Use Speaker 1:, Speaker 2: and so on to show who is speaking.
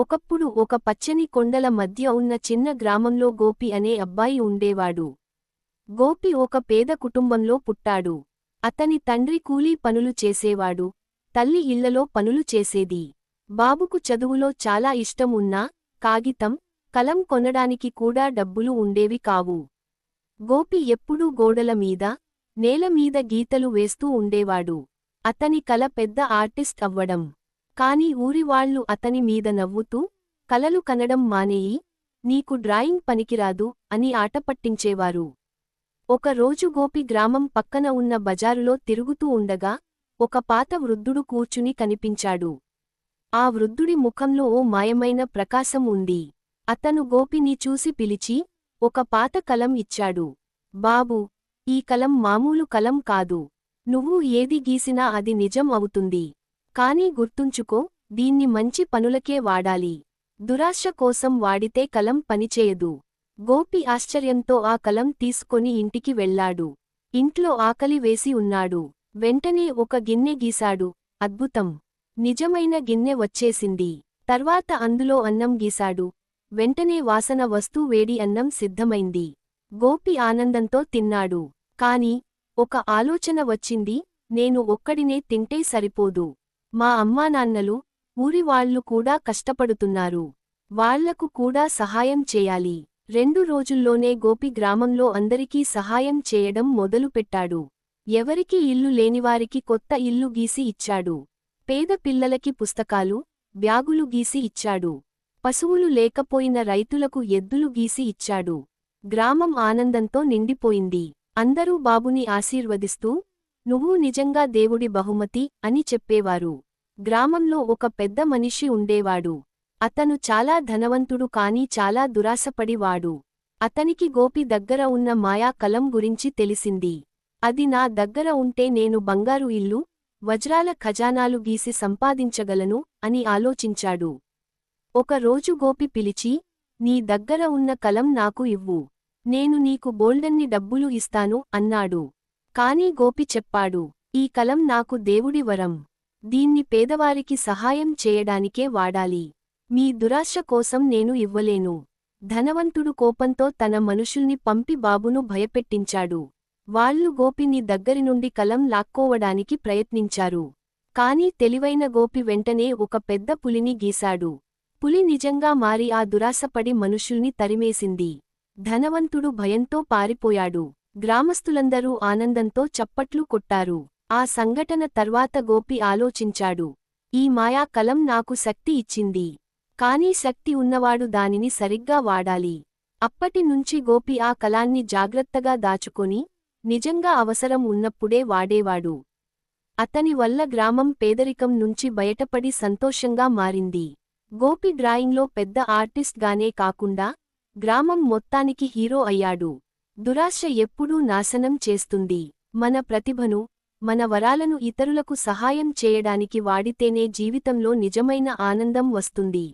Speaker 1: ఒకప్పుడు ఒక పచ్చని కొండల మధ్య ఉన్న చిన్న గ్రామంలో గోపి అనే అబ్బాయి ఉండేవాడు. గోపి ఒక పేద కుటుంబంలో పుట్టాడు. అతని తండ్రి కూలీ పనులు చేసేవాడు. తల్లి ఇళ్ళలో పనులు చేసేది. బాబుకు చదువులో చాలా ఇష్టం ఉన్నా కాగితం కలం కొనడానికి కూడా డబ్బులు ఉండేవి కావు. గోపి ఎప్పుడూ గోడల మీద నేల మీద గీతలు వేస్తూ ఉండేవాడు. అతని కల పెద్ద ఆర్టిస్ట్ అవ్వడం. కాని ఊరివాళ్ళు అతని మీద నవ్వుతూ కలలు కనడం మానేయి నీకు డ్రాయింగ్ పనికిరాదు అని ఆటపట్టించేవారు ఒక రోజు గోపి గ్రామం పక్కన ఉన్న బజారులో తిరుగుతూ ఉండగా ఒక పాత వృద్ధుడు కూర్చుని కనిపించాడు. ఆ వృద్ధుడి ముఖంలో ఓ మాయమైన ప్రకాశం ఉంది. అతను గోపిని చూసి పిలిచి ఒక పాత కలం ఇచ్చాడు. బాబూ ఈ కలం మామూలు కలం కాదు. నువ్వు ఏది గీసినా అది నిజం అవుతుంది. కానీ గుర్తుంచుకో దీన్ని మంచి పనులకే వాడాలి. దురాశ కోసం వాడితే కలం పనిచేయదు. గోపి ఆశ్చర్యంతో ఆ కలం తీసుకొని ఇంటికి వెళ్ళాడు. ఇంట్లో ఆకలి వేసి ఉన్నాడు. వెంటనే ఒక గిన్నె గీశాడు. అద్భుతం! నిజమైన గిన్నె వచ్చేసింది. తర్వాత అందులో అన్నం గీశాడు. వెంటనే వాసన వస్తూ వేడి అన్నం సిద్ధమైంది. గోపి ఆనందంతో తిన్నాడు. కాని ఒక ఆలోచన వచ్చింది. నేను ఒక్కడినే తింటే సరిపోదు. మా అమ్మానాన్నలు ఊరివాళ్ళు కూడా కష్టపడుతున్నారు. వాళ్ళకు కూడా సహాయం చేయాలి. రెండు రోజుల్లోనే గోపి గ్రామంలో అందరికీ సహాయం చేయడం మొదలుపెట్టాడు. ఎవరికి ఇల్లు లేనివారికి కొత్త ఇల్లు గీసి ఇచ్చాడు. పేద పిల్లలకి పుస్తకాలు బ్యాగులు గీసి ఇచ్చాడు. పశువులు లేకపోయిన రైతులకు ఎద్దులు గీసి ఇచ్చాడు. గ్రామం ఆనందంతో నిండిపోయింది. అందరూ బాబుని ఆశీర్వదిస్తూ నువ్వు నిజంగా దేవుడి బహుమతి అని చెప్పేవారు. గ్రామంలో ఒక పెద్ద మనిషి ఉండేవాడు. అతను చాలా ధనవంతుడు కాని చాలా దురాశపడివాడు. అతనికి గోపి దగ్గర ఉన్న మాయా కలం గురించి తెలిసింది. అది నా దగ్గర ఉంటే నేను బంగారు ఇల్లు వజ్రాల ఖజానాలు గీసి సంపాదించగలను అని ఆలోచించాడు. ఒక రోజు గోపి పిలిచి నీ దగ్గర ఉన్న కలం నాకు ఇవ్వు. నేను నీకు బోల్డన్ని డబ్బులు ఇస్తాను అన్నాడు. కాని గోపి చెప్పాడు ఈ కలం నాకు దేవుడి వరం. దీన్ని పేదవారికి సహాయం చేయడానికే వాడాలి. మీ దురాశ కోసం నేను ఇవ్వలేను. ధనవంతుడు కోపంతో తన మనుషుల్ని పంపి బాబును భయపెట్టించాడు. వాళ్ళు గోపిని దగ్గరి నుండి కలం లాక్కోవడానికి ప్రయత్నించారు. కాని తెలివైన గోపి వెంటనే ఒక పెద్ద పులిని గీశాడు. పులి నిజంగా మారి ఆ దురాశపడి మనుషుల్ని తరిమేసింది. ధనవంతుడు భయంతో పారిపోయాడు. గ్రామస్తులందరూ ఆనందంతో చప్పట్లు కొట్టారు. ఆ సంఘటన తర్వాత గోపి ఆలోచించాడు. ఈ మాయా కలం నాకు శక్తి ఇచ్చింది. కానీ శక్తి ఉన్నవాడు దానిని సరిగ్గా వాడాలి. అప్పటి నుంచి గోపి ఆ కలాన్ని జాగ్రత్తగా దాచుకొని నిజంగా అవసరం ఉన్నప్పుడే వాడేవాడు. అతని వల్ల గ్రామం పేదరికం నుంచి బయటపడి సంతోషంగా మారింది. గోపి డ్రాయింగ్లో పెద్ద ఆర్టిస్ట్గానే కాకుండా గ్రామం మొత్తానికి హీరో అయ్యాడు. దురాశ ఎప్పుడూ నాశనం చేస్తుంది. మన ప్రతిభను మన వరాలను ఇతరులకు సహాయం చేయడానికి వాడితేనే జీవితంలో నిజమైన ఆనందం వస్తుంది.